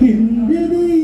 In Hindi.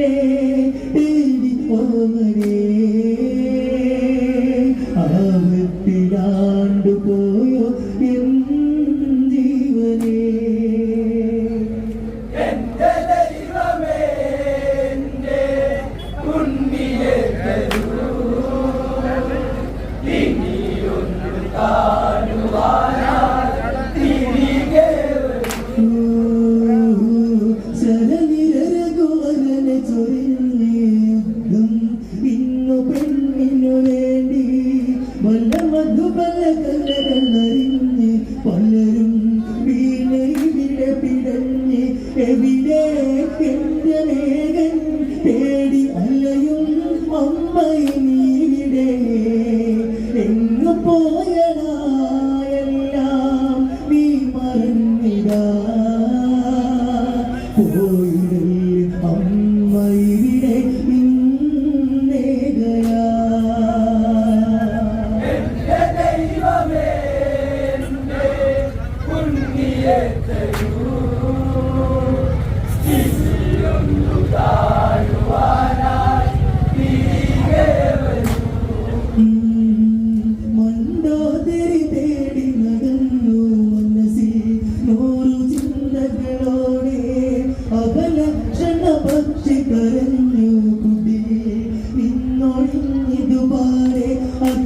baby, baby, oh, baby.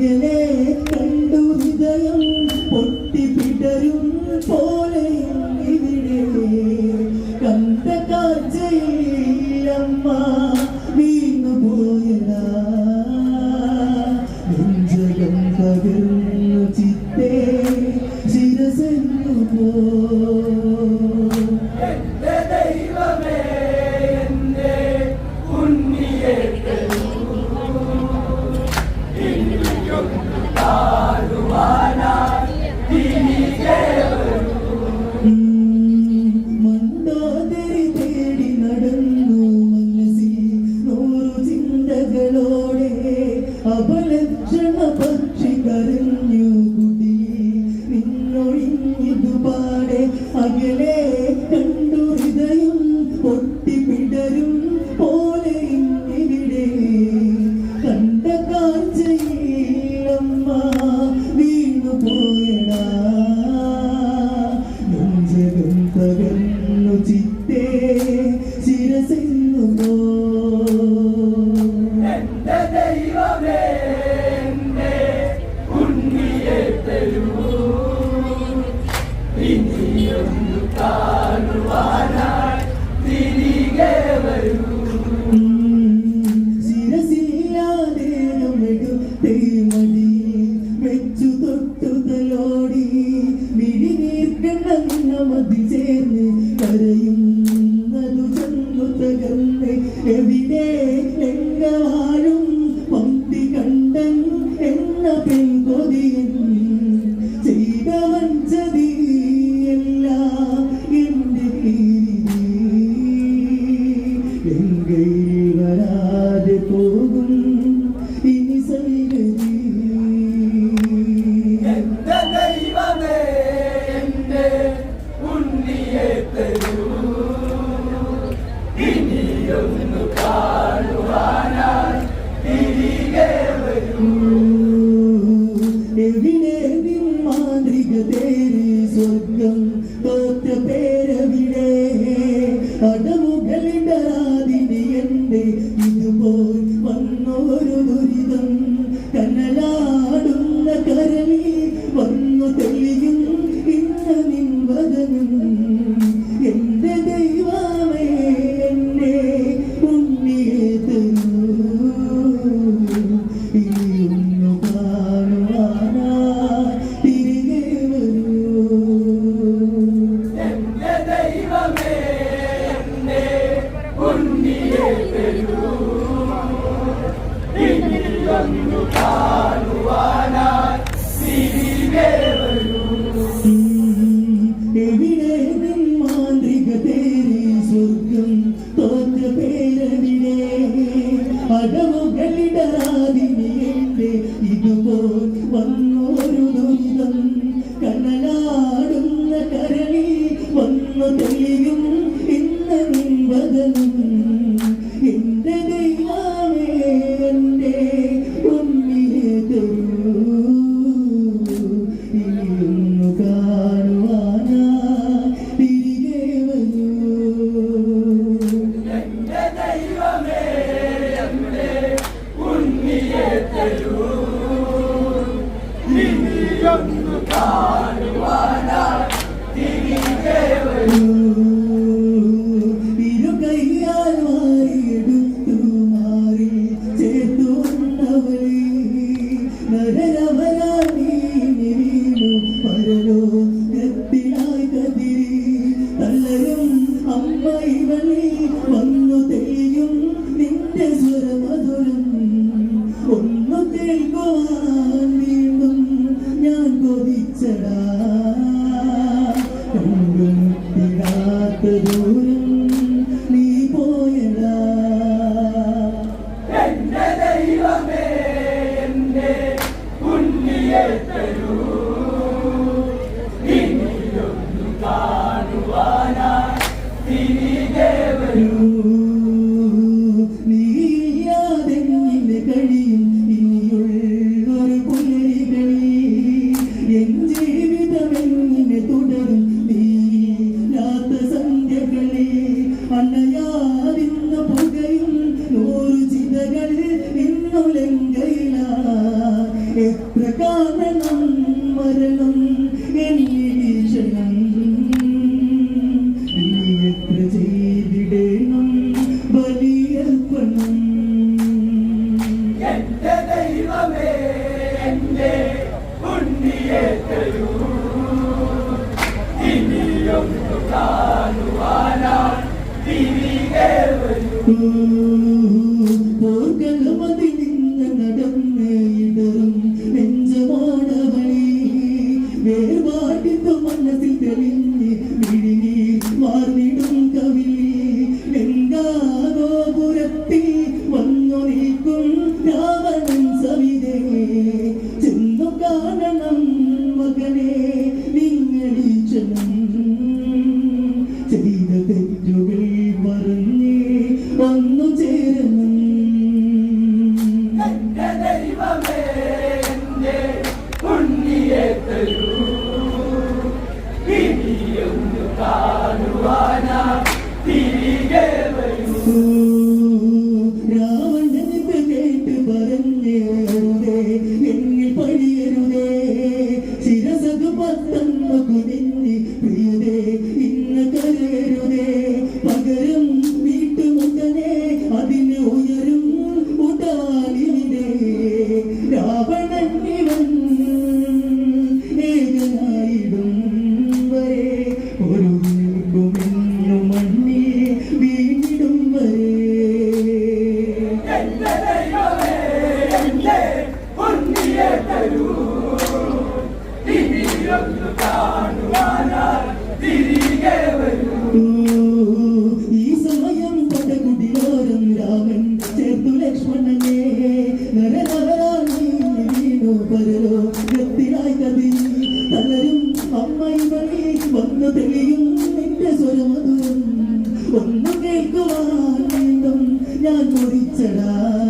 മകനെ കണ്ടു ഹൃദയം പൊട്ടിപ്പിടരും പോലെ ചേർന്ന് കരയും Hallelujah. നിന്നെ പ്രിയതേ ഇന്ന് കരയരുതേ പകരം വീട്ടുമുട്ടനെ അതിന് ഉയരും ഉടാലിനെ രാവണൻ ഇവൻ ഏകനായിടും വരെ. ഒരു വീർക്കുമെന്നു മണ്ണി വീണിടും വരെ. തരൂ. ഈ സമയം കൊട്ടകുടിയോരം രാമൻ ചേർത്തു ലക്ഷ്മണനെ. പരലോകത്തിനായി കതി തളരും അമ്മയും വഴി വന്നു തെളിയും നിന്റെ സ്വരമധുരം. ഒന്നു കേൾക്കുവാൻ ഞാൻ കൊതിച്ചടാ.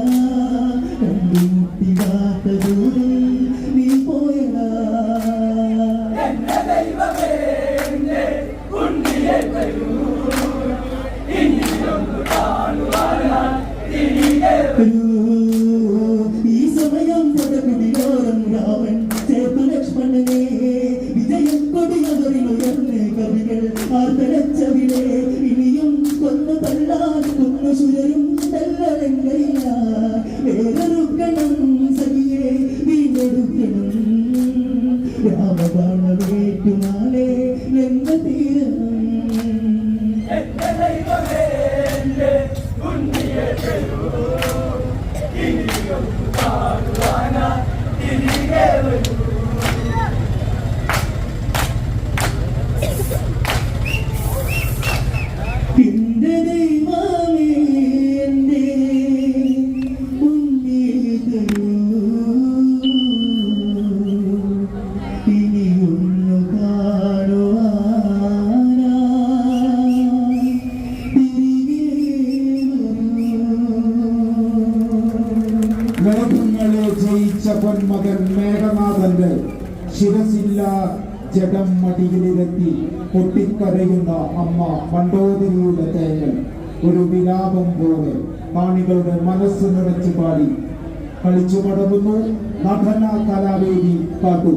അമ്മ മണ്ടോദരിയുടെ തേങ്ങൽ ഒരു വിലാപം പോലെ കാണികളുടെ മനസ്സ് നിറച്ചു പാടി. കളിച്ചു മടങ്ങുന്നു നടന കലാവേദി കാട്ടു